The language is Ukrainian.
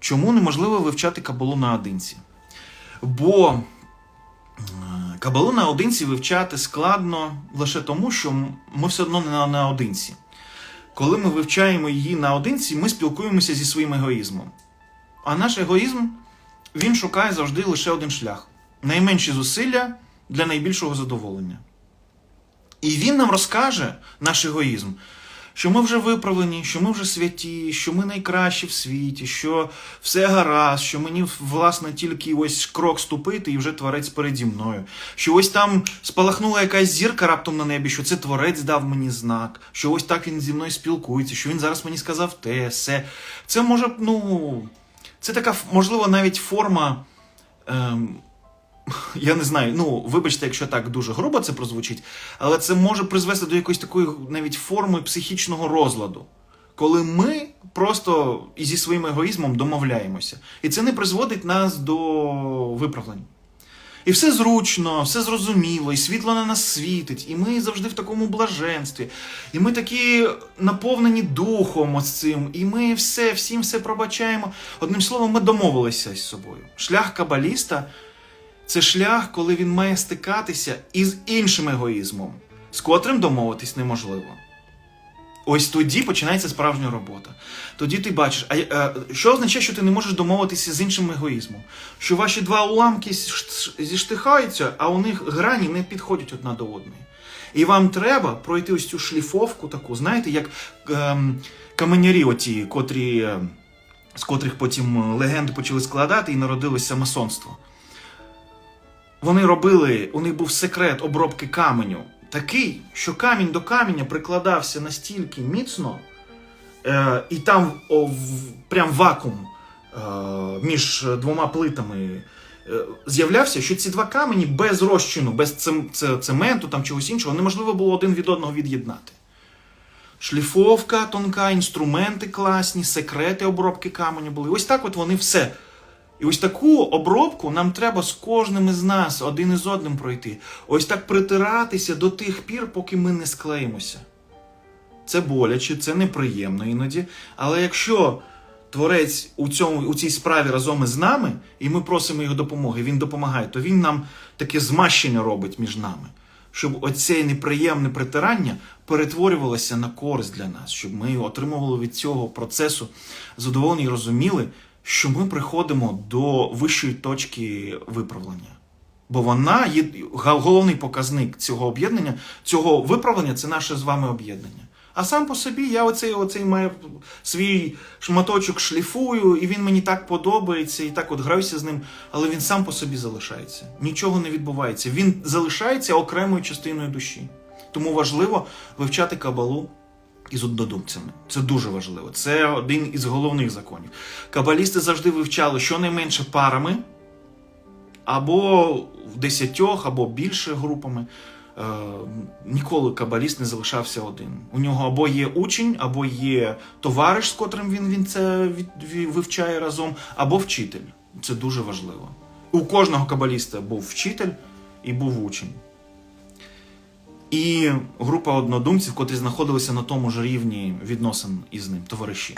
чому неможливо вивчати кабалу наодинці? Бо е, кабалу наодинці вивчати складно лише тому, що ми все одно не наодинці. Коли ми вивчаємо її наодинці, ми спілкуємося зі своїм егоїзмом. А наш егоїзм він шукає завжди лише один шлях: найменші зусилля для найбільшого задоволення. І він нам розкаже, наш егоїзм, що ми вже виправлені, що ми вже святі, що ми найкращі в світі, що все гаразд, що мені власне тільки ось крок ступити, і вже творець переді мною. Що ось там спалахнула якась зірка раптом на небі, що це творець дав мені знак, що ось так він зі мною спілкується, що він зараз мені сказав те, все. Це може, ну. Це така, можливо, навіть форма. Ем, я не знаю, ну вибачте, якщо так дуже грубо це прозвучить, але це може призвести до якоїсь такої навіть форми психічного розладу, коли ми просто і зі своїм егоїзмом домовляємося. І це не призводить нас до виправлень. І все зручно, все зрозуміло, і світло на нас світить, і ми завжди в такому блаженстві. І ми такі наповнені духом ось цим, і ми все, всім все пробачаємо. Одним словом, ми домовилися з собою. Шлях кабаліста це шлях, коли він має стикатися із іншим егоїзмом, з котрим домовитись неможливо. Ось тоді починається справжня робота. Тоді ти бачиш, а, е, що означає, що ти не можеш домовитися з іншим егоїзмом? Що ваші два уламки зіштихаються, а у них грані не підходять одна до одної. І вам треба пройти ось цю шліфовку таку, знаєте, як ем, каменярі, оті, котрі, е, з котрих потім легенди почали складати і народилося масонство. Вони робили, у них був секрет обробки каменю такий, що камінь до каменя прикладався настільки міцно, е, і там о, в, прям вакуум е, між двома плитами е, з'являвся, що ці два камені без розчину, без цем, цементу там чогось іншого неможливо було один від одного від'єднати. Шліфовка тонка, інструменти класні, секрети обробки каменю були. Ось так от вони все. І ось таку обробку нам треба з кожним із нас один із одним пройти. Ось так притиратися до тих пір, поки ми не склеїмося. Це боляче, це неприємно іноді. Але якщо творець у, цьому, у цій справі разом із нами, і ми просимо його допомоги, він допомагає, то він нам таке змащення робить між нами. Щоб оце неприємне притирання перетворювалося на користь для нас, щоб ми отримували від цього процесу задоволення і розуміли, що ми приходимо до вищої точки виправлення. Бо вона є головний показник цього об'єднання, цього виправлення це наше з вами об'єднання. А сам по собі я оцей, оцей маю свій шматочок шліфую, і він мені так подобається, і так от граюся з ним, але він сам по собі залишається. Нічого не відбувається. Він залишається окремою частиною душі. Тому важливо вивчати кабалу із однодумцями. Це дуже важливо. Це один із головних законів. Кабалісти завжди вивчали щонайменше парами, або в десятьох, або більше групами. Е, ніколи кабаліст не залишався один. У нього або є учень, або є товариш, з котрим він, він це вивчає разом, або вчитель. Це дуже важливо. У кожного кабаліста був вчитель і був учень. І група однодумців, котрі знаходилися на тому ж рівні відносин із ним, товариші.